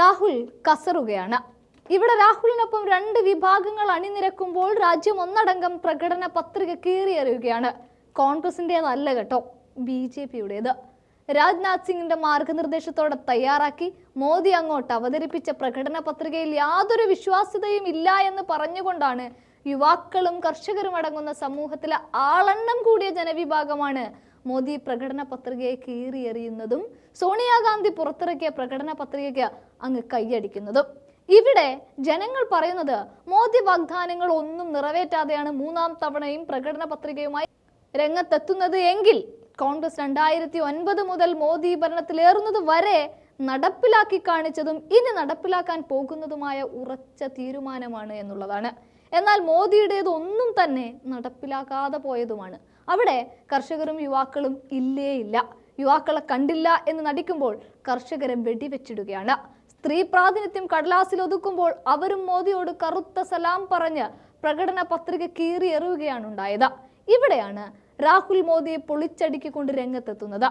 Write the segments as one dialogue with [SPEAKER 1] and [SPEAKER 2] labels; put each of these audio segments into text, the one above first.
[SPEAKER 1] രാഹുൽ കസറുകയാണ്. ഇവിടെ രാഹുലിനൊപ്പം രണ്ട് വിഭാഗങ്ങൾ അണിനിരക്കുമ്പോൾ രാജ്യം ഒന്നടങ്കം പ്രകടന പത്രിക കീറിയറിയുകയാണ്. കോൺഗ്രസിന്റേതല്ല കേട്ടോ ബി ജെ പിയുടേത്. രാജ്നാഥ് സിംഗിന്റെ മാർഗനിർദ്ദേശത്തോടെ തയ്യാറാക്കി മോദി അങ്ങോട്ട് അവതരിപ്പിച്ച പ്രകടന പത്രികയിൽ യാതൊരു വിശ്വാസ്യതയും ഇല്ല എന്ന് പറഞ്ഞുകൊണ്ടാണ് യുവാക്കളും കർഷകരും അടങ്ങുന്ന സമൂഹത്തിലെ ആളെണ്ണം കൂടിയ ജനവിഭാഗമാണ് മോദി പ്രകടന പത്രികയെ കീറിയെറിയുന്നതും സോണിയാഗാന്ധി പുറത്തിറക്കിയ പ്രകടന പത്രികയ്ക്ക് അങ്ങ് കൈയടിക്കുന്നതും. ഇവിടെ ജനങ്ങൾ പറയുന്നത് മോദി വാഗ്ദാനങ്ങൾ ഒന്നും നിറവേറ്റാതെയാണ് മൂന്നാം തവണയും പ്രകടന പത്രികയുമായി രംഗത്തെത്തുന്നത് എങ്കിൽ കോൺഗ്രസ് രണ്ടായിരത്തി ഒൻപത് മുതൽ മോദി ഭരണത്തിലേറുന്നത് വരെ നടപ്പിലാക്കി കാണിച്ചതും ഇനി നടപ്പിലാക്കാൻ പോകുന്നതുമായ ഉറച്ച തീരുമാനമാണ് എന്നുള്ളതാണ്. എന്നാൽ മോദിയുടേത് ഒന്നും തന്നെ നടപ്പിലാക്കാതെ പോയതുമാണ്. അവിടെ കർഷകരും യുവാക്കളും ഇല്ലേ ഇല്ല യുവാക്കളെ കണ്ടില്ല എന്ന് നടിക്കുമ്പോൾ കർഷകരെ വെടിവെച്ചിടുകയാണ്. സ്ത്രീ പ്രാതിനിധ്യം കടലാസിൽ ഒതുക്കുമ്പോൾ അവരും മോദിയോട് കറുത്ത സലാം പറഞ്ഞ് പ്രകടന പത്രിക കീറി എറിയുകയാണ് ഉണ്ടായത് ഇവിടെയാണ് രാഹുൽ മോദിയെ പൊളിച്ചടുക്കിക്കൊണ്ട് രംഗത്തെത്തുന്നത്.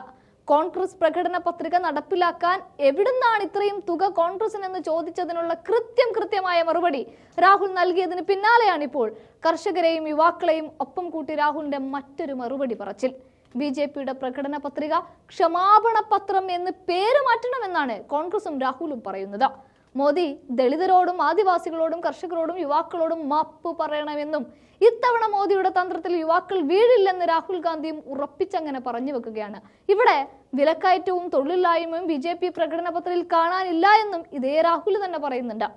[SPEAKER 1] കോൺഗ്രസ് പ്രകടന പത്രിക നടപ്പിലാക്കാൻ എവിടുന്നാണ് ഇത്രയും തുക കോൺഗ്രസിനെന്ന് ചോദിച്ചതിനുള്ള കൃത്യം കൃത്യമായ മറുപടി രാഹുൽ നൽകിയതിന് പിന്നാലെയാണ് ഇപ്പോൾ കർഷകരെയും യുവാക്കളെയും ഒപ്പം കൂട്ടി രാഹുലിന്റെ മറ്റൊരു മറുപടി പറച്ചിൽ. ബി ജെ പിയുടെ പ്രകടന പത്രിക ക്ഷമാപണ പത്രം എന്ന് പേര് മാറ്റണമെന്നാണ് കോൺഗ്രസും രാഹുലും പറയുന്നത്. മോദി ദളിതരോടും ആദിവാസികളോടും കർഷകരോടും യുവാക്കളോടും മാപ്പ് പറയണമെന്നും ഇത്തവണ മോദിയുടെ തന്ത്രത്തിൽ യുവാക്കൾ വീഴില്ലെന്ന് രാഹുൽ ഗാന്ധിയും ഉറപ്പിച്ചങ്ങനെ പറഞ്ഞു വെക്കുകയാണ്. ഇവിടെ വിലക്കയറ്റവും തൊഴിലില്ലായ്മയും ബി ജെ പി പ്രകടന പത്രികയിൽ കാണാനില്ല എന്നും ഇതേ രാഹുൽ തന്നെ പറയുന്നുണ്ട്.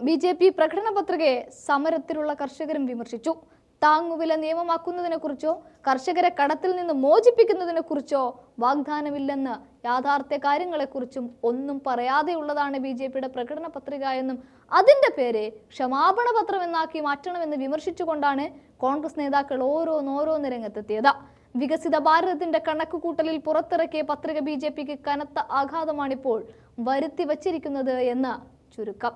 [SPEAKER 1] ബി ജെ പി പ്രകടന പത്രികയെ സമരത്തിലുള്ള കർഷകരും വിമർശിച്ചു. താങ്ങുവില നിയമമാക്കുന്നതിനെ കുറിച്ചോ കർഷകരെ കടത്തിൽ നിന്ന് മോചിപ്പിക്കുന്നതിനെ കുറിച്ചോ വാഗ്ദാനമില്ലെന്ന് യാഥാർത്ഥ്യ കാര്യങ്ങളെക്കുറിച്ചും ഒന്നും പറയാതെയുള്ളതാണ് ബി ജെ പിയുടെ പ്രകടന പത്രിക എന്നും അതിന്റെ പേര് ക്ഷമാപണ പത്രം എന്നാക്കി മാറ്റണമെന്ന് വിമർശിച്ചുകൊണ്ടാണ് കോൺഗ്രസ് നേതാക്കൾ ഓരോന്നോരോന്ന് രംഗത്തെത്തിയത്. വികസിത ഭാരതത്തിന്റെ കണക്കുകൂട്ടലിൽ പുറത്തിറക്കിയ പത്രിക ബി ജെ പിക്ക് കനത്ത ആഘാതമാണിപ്പോൾ വരുത്തി വച്ചിരിക്കുന്നത് എന്ന് ചുരുക്കം.